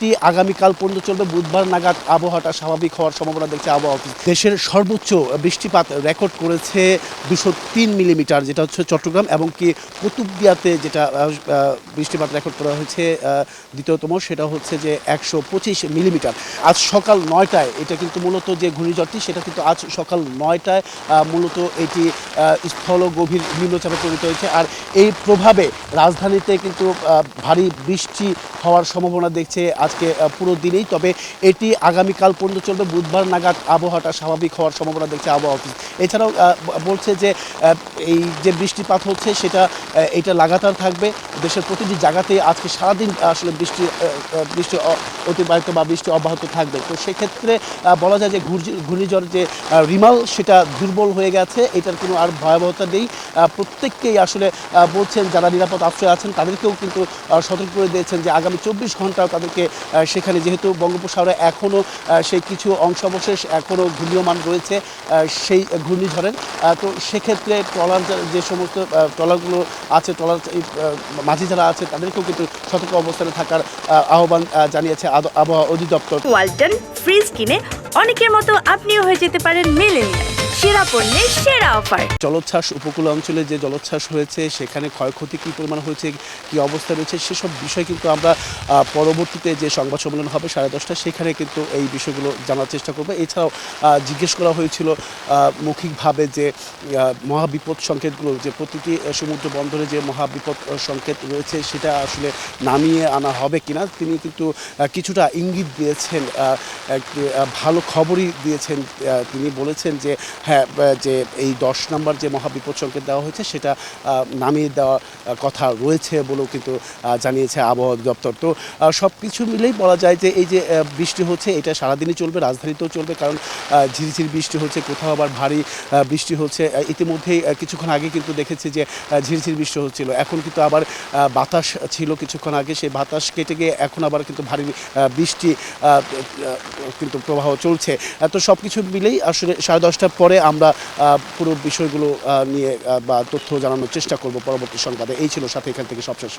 এটি আগামীকাল পর্যন্ত চলবে। বুধবার নাগাদ আবহাওয়াটা স্বাভাবিক হওয়ার সম্ভাবনা দেখছে আবহাওয়া অফিস। দেশের সর্বোচ্চ বৃষ্টিপাত রেকর্ড করেছে দুশো তিন মিলিমিটার, যেটা হচ্ছে চট্টগ্রাম, এবং কি কুতুবদিয়াতে যেটা বৃষ্টিপাত রেকর্ড করা হয়েছে দ্বিতীয়তম, সেটা হচ্ছে যে একশো পঁচিশ মিলিমিটার। আজ সকাল নয়টায় এটা কিন্তু মূলত যে ঘূর্ণিঝড়টি, সেটা কিন্তু আজ সকাল নয়টায় মূলত এটি স্থল গভীর নিম্নচাপে পরিণত হয়েছে। আর এই প্রভাবে রাজধানীতে কিন্তু ভারী বৃষ্টি হওয়ার সম্ভাবনা দেখছে আজকে পুরো দিনেই। তবে এটি আগামীকাল পর্যন্ত চলবে। বুধবার নাগাদ আবহাওয়াটা স্বাভাবিক হওয়ার সম্ভাবনা দেখছে আবহাওয়া অফিস। এছাড়াও বলছে যে এই যে বৃষ্টিপাত হচ্ছে, সেটা এটা লাগাতার থাকবে। দেশের প্রতিটি জায়গাতে আজকে সারাদিন আসলে বৃষ্টি বৃষ্টি অতিবাহিত বা বৃষ্টি অব্যাহত থাকবে। তো সেক্ষেত্রে বলা যায় যে ঘূর্ণি- ঘূর্ণিঝড় যে রিমাল, সেটা দুর্বল হয়ে গেছে। এটার কোনো আর ভয়াবহতা নেই। প্রত্যেককেই আসলে বলছেন, যারা নিরাপদ আশ্রয় আছেন, তাদেরকেও কিন্তু সতর্ক করে দিয়েছেন যে আগামী চব্বিশ ঘন্টাও তাদেরকে সেখানে যেহেতু বঙ্গোপসাগরে এখনও সেই কিছু অংশাবশেষ এখনও ঘূর্ণীয়মান রয়েছে সেই ঘূর্ণিঝড়ের। তো সেক্ষেত্রে ট্রলার যে সমস্ত ট্রলারগুলো আছে ট্রলার মাঝি যারা আছে তাদেরকেও কিন্তু সতর্ক অবস্থানে থাকার আহ, আহ্বান জানিয়েছে আবহাওয়া অধিদপ্তর। ওয়ালটন ফ্রিজ কিনে অনেকের মতো আপনিও হয়ে যেতে পারেন মিলেনিয়াল। সেরা পণ্যের সেরা অফার। জলোচ্ছ্বাস উপকূল অঞ্চলে যে জলোচ্ছ্বাস হয়েছে, সেখানে ক্ষয়ক্ষতি কী পরিমাণ হয়েছে, কী অবস্থা রয়েছে, সেসব বিষয় কিন্তু আমরা পরবর্তীতে যে সংবাদ সম্মেলন হবে সাড়ে দশটা সেখানে কিন্তু এই বিষয়গুলো জানার চেষ্টা করব। এছাড়াও জিজ্ঞেস করা হয়েছিল মৌখিকভাবে যে মহাবিপদ সংকেতগুলো, যে প্রতিটি সমুদ্র বন্দরে যে মহাবিপদ সংকেত রয়েছে, সেটা আসলে নামিয়ে আনা হবে কিনা, তিনি কিন্তু কিছুটা ইঙ্গিত দিয়েছেন ভালো খবরই দিয়েছেন তিনি বলেছেন যে হ্যাঁ যে এই দশ নম্বর যে মহাবিপদ সংকেত দেওয়া হয়েছে, সেটা নামিয়ে দেওয়ার কথা রয়েছে বলেও কিন্তু জানিয়েছে আবহাওয়া দপ্তর। তো সব কিছু মিলেই বলা যায় যে এই যে বৃষ্টি হচ্ছে, এটা সারাদিনই চলবে, রাজধানীতেও চলবে, কারণ ঝিরিঝিরি বৃষ্টি হচ্ছে, কোথাও আবার ভারী বৃষ্টি হচ্ছে। ইতিমধ্যেই কিছুক্ষণ আগে কিন্তু দেখেছি যে ঝিরিঝিরি বৃষ্টি হচ্ছিল। এখন কিন্তু আবার বাতাস ছিল কিছুক্ষণ আগে, সেই বাতাস কেটে গিয়ে এখন আবার কিন্তু ভারী বৃষ্টি কিন্তু প্রবাহ চলছে। তো সব কিছু মিলেই আসলে সাড়ে দশটার পরে আমরা পুরো বিষয়গুলো নিয়ে বা তথ্য জানানোর চেষ্টা করব পরবর্তী সংবাদে। এই ছিল সাথে এখান থেকে সবশেষ।